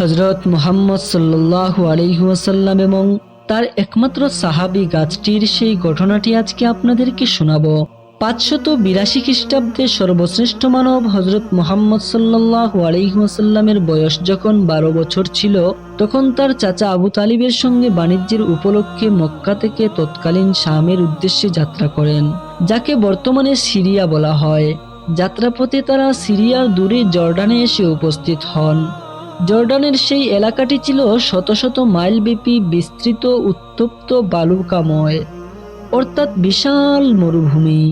হজরত মুহাম্মদ সাল্লাল্লাহু আলহিহাসাল্লাম এবং তার একমাত্র সাহাবি গাছটির সেই ঘটনাটি আজকে আপনাদেরকে শোনাবো। পাঁচশত বিরাশি খ্রিস্টাব্দে সর্বশ্রেষ্ঠ মানব হজরত মোহাম্মদ সাল্লাল্লাহু আলহিহাসাল্লামের বয়স যখন বারো বছর ছিল, তখন তার চাচা আবু তালিবের সঙ্গে বাণিজ্যের উপলক্ষে মক্কা থেকে তৎকালীন শামের উদ্দেশ্যে যাত্রা করেন, যাকে বর্তমানে সিরিয়া বলা হয়। যাত্রাপথে তারা সিরিয়ার দূরে জর্ডানে এসে উপস্থিত হন। জর্ডানের সেই এলাকাটি ছিল শত শত মাইল ব্যাপী বিস্তৃত, উত্তপ্ত বালুকাময়। অর্থাৎ বিশাল মরুভূমি।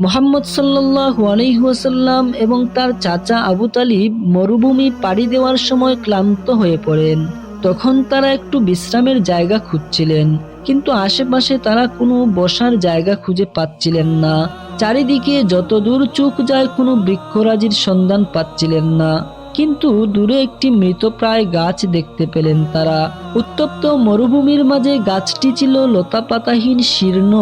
মোহাম্মদ সাল্লাহ আলহিহাসাল্লাম এবং তার চাচা আবু তালিব মরুভূমি পাড়ি দেওয়ার সময় ক্লান্ত হয়ে পড়েন। তখন তারা একটু বিশ্রামের জায়গা খুঁজছিলেন, কিন্তু আশেপাশে তারা কোনো বসার জায়গা খুঁজে পাচ্ছিলেন না। চারিদিকে যত দূর চোখ যায় কোনো বৃক্ষরাজির সন্ধান পাচ্ছিলেন না। কিন্তু দূরে একটি মৃতপ্রায় গাছ দেখতে পেলেন তারা। উত্তপ্ত মরুভূমির মাঝে গাছটি ছিল লতাপাতাহীন শীর্ণ।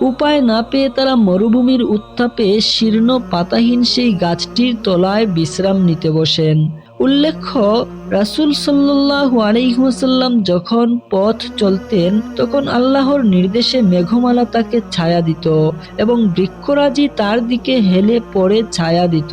উপায় না পেয়ে তারা মরুভূমির উত্তাপে শীর্ণ পাতাহীন সেই গাছটির তলায় বিশ্রাম নিতে বসেন। উল্লেখ্য রাসুল সাল্লাহ আলাইহাসাল্লাম যখন পথ চলতেন, তখন আল্লাহর নির্দেশে মেঘমালা তাকে ছায়া দিত এবং বৃক্ষরাজি তার দিকে হেলে পড়ে ছায়া দিত।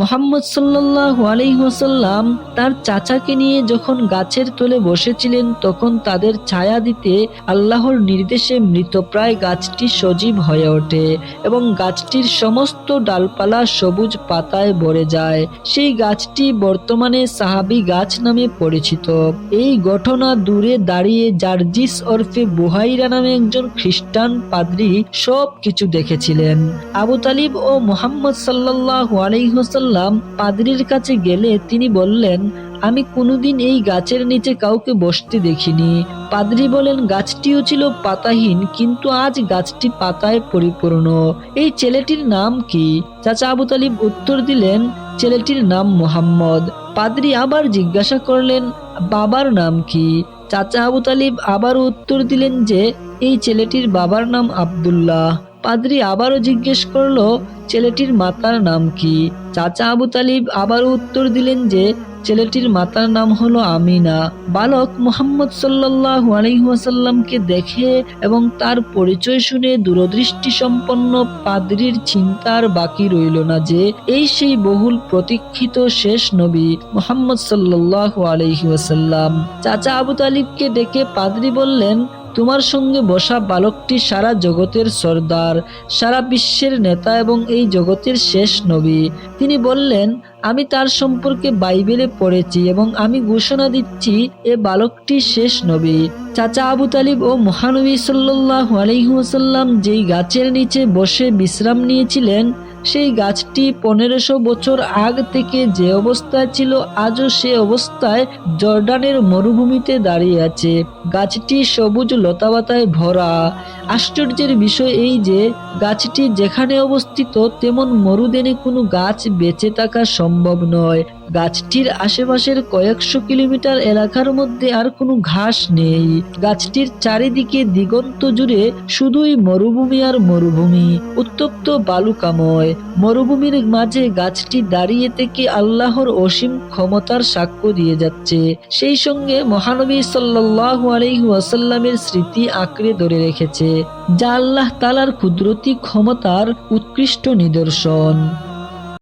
মোহাম্মদ সাল্লাহ আলাইহাসাল্লাম তার চাচাকে নিয়ে যখন গাছের তলে বসেছিলেন, তখন তাদের ছায়া দিতে আল্লাহর নির্দেশে মৃতপ্রায় গাছটি সজীব হয়ে ওঠে এবং গাছটির সমস্ত ডালপালা সবুজ পাতায় ভরে যায়। সেই গাছটি বর্তমানে সাহাবি গাছ নামে পরিচিত। এই ঘটনা দূরে দাঁড়িয়ে জার্জিস ওরফে বুহাইরা নামে একজন খ্রিস্টান পাদ্রী সব কিছু দেখেছিলেন। আবু তালিব ও মোহাম্মদ সাল্লাহ আলাইহসাল্লাম পাদ্রির কাছে গেলে তিনি বললেন, আমি কোনোদিন এই গাছের নিচে কাউকে বসতে দেখিনি। পাদ্রি বলেন, গাছটিও ছিল পাতাহীন, কিন্তু আজ গাছটি পাতায় পরিপূর্ণ। এই ছেলেটির নাম কি? চাচা আবু তালিব উত্তর দিলেন, ছেলেটির নাম মোহাম্মদ। পাদ্রি আবার জিজ্ঞাসা করলেন, বাবার নাম কি? চাচা আবু তালিব আবার উত্তর দিলেন যে, এই ছেলেটির বাবার নাম আবদুল্লাহ। পাদ্রি আবারও জিজ্ঞেস করল, ছেলেটির মাতার নাম কি? চাচা আবু তালিব আবারও উত্তর দিলেন যে ছেলেটির মাতার নাম হলো আমিনা। বালক মোহাম্মদ সাল্লাহ আলহিহাসাল্লামকে দেখে এবং তার পরিচয় শুনে দূরদৃষ্টি সম্পন্ন পাদ্রির চিন্তার বাকি রইল না যে, এই সেই বহুল প্রতীক্ষিত শেষ নবী মোহাম্মদ সাল্লাহ আলহিহাসাল্লাম চাচা আবু তালিবকে ডেকে পাদ্রি বললেন, তোমার সঙ্গে বসা বালকটি সারা জগতের সর্দার, সারা বিশ্বের নেতা এবং এই জগতের শেষ নবী। তিনি বললেন আমি তার সম্পর্কে বাইবেলে পড়েছি এবং আমি ঘোষণা দিচ্ছি, এ বালকটি শেষ নবী। চাচা আবু তালিব ও মহানবী সাল্লাহ আলহিহাসাল্লাম যেই গাছের নিচে বসে বিশ্রাম নিয়েছিলেন সেই গাছটি পনেরোশো বছর আগ থেকে যে অবস্থায় ছিল, আজও সে অবস্থায় জর্ডানের মরুভূমিতে দাঁড়িয়ে আছে। গাছটি সবুজ লতাবাতায় ভরা। আশ্চর্যের বিষয় এই যে, গাছটি যেখানে অবস্থিত তেমন মরুদেনে কোনো গাছ বেঁচে থাকা সম্ভব নয়। গাছটির আশেপাশের কয়েকশো কিলোমিটার এলাকার মধ্যে আর কোনো ঘাস নেই। গাছটির চারিদিকে দিগন্ত জুড়ে শুধুই মরুভূমি আর মরুভূমি, উত্তপ্ত বালুকাময়। মরুভূমির মাঝে গাছটি দাঁড়িয়ে থেকে আল্লাহর অসীম ক্ষমতার সাক্ষ্য দিয়ে যাচ্ছে। সেই সঙ্গে মহানবী সাল্লাহ আলহিহাসাল্লামের স্মৃতি আঁকড়ে ধরে রেখেছে, যা আল্লাহ তালার কুদরতি ক্ষমতার উৎকৃষ্ট নিদর্শন।